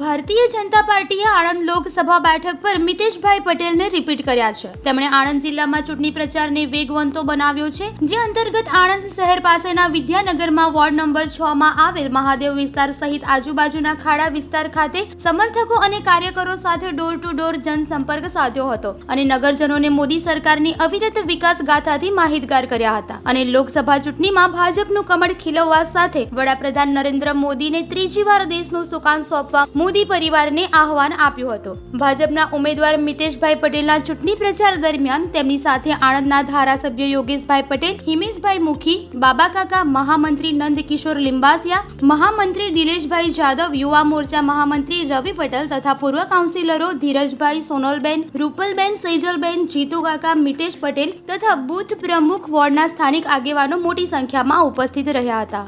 ભારતીય જનતા પાર્ટીએ આણંદ લોકસભા બેઠક પર મિતેશભાઈ પટેલને રિપીટ કર્યા છે. તેમણે આણંદ જિલ્લામાં ચૂંટણી પ્રચારને વેગવંતો બનાવ્યો છે, જે અંતર્ગત આણંદ શહેર પાસેના વિદ્યાનગરમાં વોર્ડ નંબર છ માં આવેલ મહાદેવ વિસ્તાર સહિત આજુબાજુના ખાડા વિસ્તાર ખાતે સમર્થકો અને કાર્યકરો સાથે ડોર ટુ ડોર જનસંપર્ક સાધ્યો હતો અને નગરજનોને મોદી સરકારની અવિરત વિકાસ ગાથાથી માહિતગાર કર્યા હતા. અને લોકસભા ચૂંટણીમાં ભાજપનું કમળ ખીલવવા સાથે વડાપ્રધાન નરેન્દ્ર મોદીને ત્રીજી વાર દેશનું સુકાન સોંપવા મોદી પરિવારને આહવાન આપ્યું હતું. ભાજપના ઉમેદવાર મિતેશભાઈ પટેલના ચૂંટણી પ્રચાર દરમિયાન તેમની સાથે આણંદના ધારાસભ્ય યોગેશભાઈ પટેલ, હિમેશભાઈ મુખી, બાબા કાકા, મહામંત્રી નંદકિશોર લિંબાસિયા, મહામંત્રી દિલેશભાઈ જાદવ, યુવા મોરચા મહામંત્રી રવિ પટેલ તથા પૂર્વ કાઉન્સિલરો ધીરજભાઈ સોનલબેન, રૂપલબેન સૈજલબેન, જીતુ કાકા, મિતેશ પટેલ તથા બુથ પ્રમુખ વોર્ડના સ્થાનિક આગેવાનો મોટી સંખ્યામાં ઉપસ્થિત રહ્યા હતા.